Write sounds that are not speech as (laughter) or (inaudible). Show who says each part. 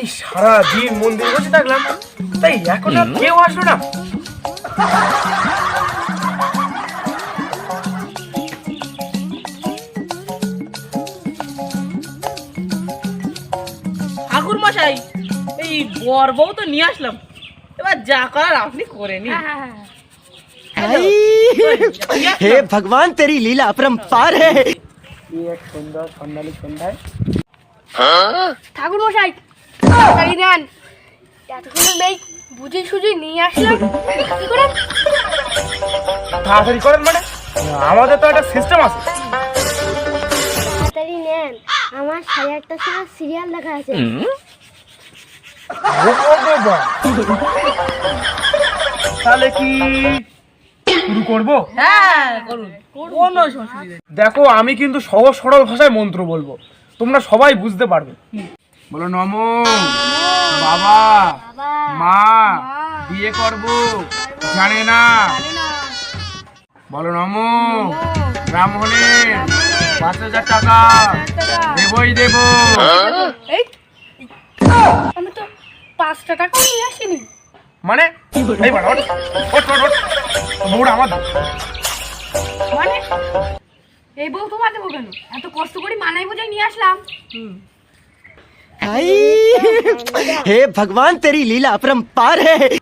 Speaker 1: এই সারা দিন মন্দিরে বসে থাকলাম তাই এখন আর কেউ আসলো না
Speaker 2: ঠাকুর মশাই এই বর বউ তো নিয়ে আসলাম এবার যা করার আপনি করে নিন
Speaker 3: आई हे भगवान तेरी लीला अपरंपार है
Speaker 1: এই এক সন্ধ্যা সন্ধ্যালী সন্ধ্যায়
Speaker 4: ঠাকুর মশাই তাড়াতাড়ি নেন। এতক্ষণ মেয়ে বুঝে সুঝে নিয়ে আসলাম। কি করে?
Speaker 1: তাড়াতাড়ি করেন মানে? আমাদের তো একটা সিস্টেম আছে।
Speaker 4: তাড়াতাড়ি নেন। আমার সাড়ে আটটার সময় সিরিয়াল দেখা আছে
Speaker 1: তাহলে কি শুরু করব?
Speaker 2: হ্যাঁ।
Speaker 1: দেখো আমি কিন্তু সহজ সরল ভাষায় মন্ত্র বলব। তোমরা সবাই বুঝতে পারবে। বলো নম। বাবা।
Speaker 4: বাবা।
Speaker 1: মা। বিয়ে করব। জানে না। বলো নম। ব্রাহ্মণে পাঁচ হাজার টাকা দেবই দেব।
Speaker 4: এই। আমি তো টাকা নিয়ে আসিনি।
Speaker 1: মানে? আমার
Speaker 4: মানে? এই বউ তোমার দেবো কেন? এত কষ্ট করে মানাই বোঝাই নিয়ে আসলাম।
Speaker 3: आई (laughs) हे भगवान तेरी लीला अपरंपार है।